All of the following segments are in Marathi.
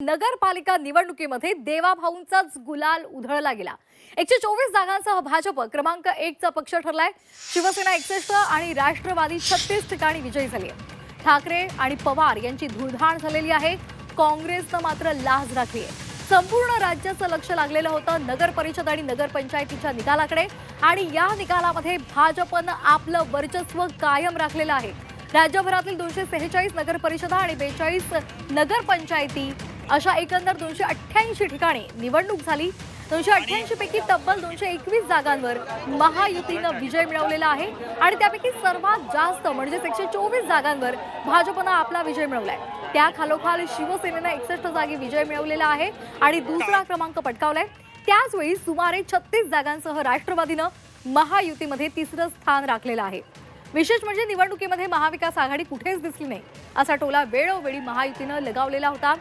नगरपालिका निवडणुकीमध्ये देवाभाऊंचाच गुलाल उधळला गेला. एकशे चोवीस जागांसह भाजप क्रमांक एकचा पक्ष ठरलाय. शिवसेना एकसष्ट आणि राष्ट्रवादी छत्तीस ठिकाणी विजयी झाली आहे ठाकरे आणि पवार यांची धुळधाण झालेली आहे. काँग्रेसनं मात्र लाज राखली आहे. संपूर्ण राज्याचं लक्ष लागलेलं होतं नगर परिषद आणि नगरपंचायतीच्या निकालाकडे. आणि या निकालामध्ये भाजपनं आपलं वर्चस्व कायम राखलेलं आहे. राज्यभरातील दोनशे सेहेचाळीस नगर परिषदा आणि बेचाळीस नगरपंचायती अशा एकंदर दोनशे अठ्ठ्याऐंशी ठिकाणी निवडणूक झाली. दोनशे अठ्ठ्याऐंशी पैकी तब्बल दोनशे एकवीस जागांवर महायुतीनं विजय मिळवलेला आहे. आणि त्यापैकी सर्वात जास्त म्हणजेच एकशे चोवीस जागांवर भाजपनं आपला विजय मिळवलाय. त्या खालोखाल शिवसेनेनं एकसष्ट जागी विजय मिळवलेला आहे आणि दुसरा क्रमांक पटकावलाय. त्याचवेळी सुमारे छत्तीस जागांसह राष्ट्रवादीनं महायुतीमध्ये तिसरं स्थान राखलेलं आहे. विशेष म्हणजे निवडणुकीमध्ये महाविकास आघाडी कुठेच दिसली नाही असा टोला वेळोवेळी महायुतीनं लगावलेला होता.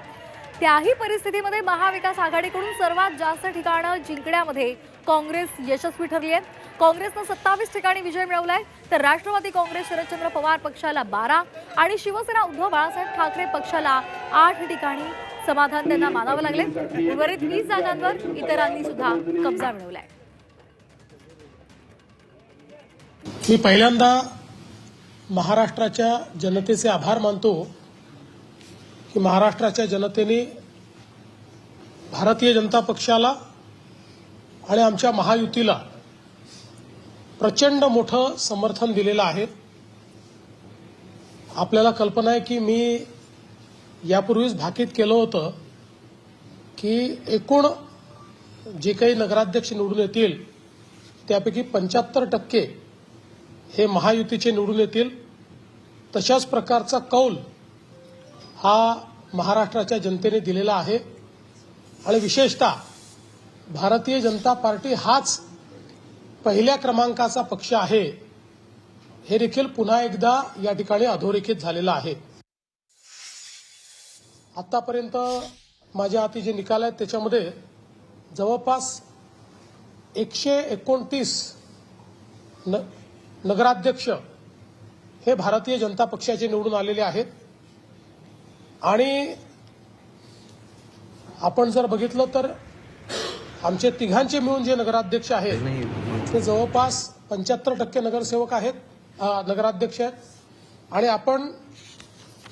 त्याही परिस्थितीमध्ये महाविकास आघाडीकडून सर्वात जास्त ठिकाणं जिंकण्यामध्ये काँग्रेस यशस्वी ठरली आहे काँग्रेसनं सत्तावीस ठिकाणी विजय मिळवलाय. तर राष्ट्रवादी काँग्रेस शरदचंद्र पवार पक्षाला बारा आणि शिवसेना उद्धव बाळासाहेब ठाकरे पक्षाला आठ ठिकाणी समाधान त्यांना मानावं लागले. उर्वरित वीस जागांवर इतरांनी सुद्धा कब्जा मिळवलाय. मी पहिल्यांदा महाराष्ट्राच्या जनतेचे आभार मानतो. की महाराष्ट्राच्या जनतेने भारतीय जनता पक्षाला आणि आमच्या महायुतीला प्रचंड मोठं समर्थन दिलेलं आहे. आपल्याला कल्पना आहे की मी यापूर्वीच भाकीत केलं होतं की एकूण जे काही नगराध्यक्ष निवडून येतील त्यापैकी पंच्याहत्तर टक्के हे महायुतीचे निवडून येतील. तशाच प्रकारचा कौल हा महाराष्ट्राच्या जनतेने दिलेला आहे. आणि विशेषतः भारतीय जनता पार्टी हाच पहिल्या क्रमांकाचा पक्ष आहे. हे देखील पुन्हा एकदा या ठिकाणी अधोरेखित झालेलं आहे. आतापर्यंत माझ्या हाती जे निकाल आहेत त्याच्यामध्ये जवळपास एकशे एकोणतीस न नगराध्यक्ष हे भारतीय जनता पक्षाचे निवडून आलेले आहेत. आणि आपण जर बघितलं तर आमचे तिघांचे मिळून जे नगराध्यक्ष आहेत ते जवळपास पंच्याहत्तर टक्के नगरसेवक आहेत नगराध्यक्ष आहेत. आणि आपण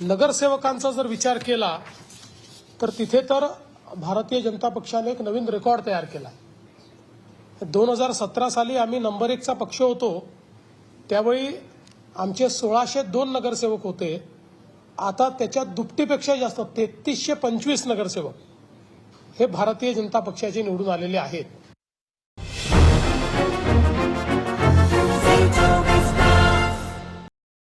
नगरसेवकांचा जर विचार केला तर तिथे तर भारतीय जनता पक्षाने एक नवीन रेकॉर्ड तयार केला. दोन हजार सतरा साली आम्ही नंबर एकचा पक्ष होतो त्यावेळी आमचे सोळाशे दोन नगरसेवक होते. आता त्याच्यात दुपटीपेक्षा जास्त तेहतीसशे पंचवीस नगरसेवक हे भारतीय जनता पक्षाचे निवडून आलेले आहेत.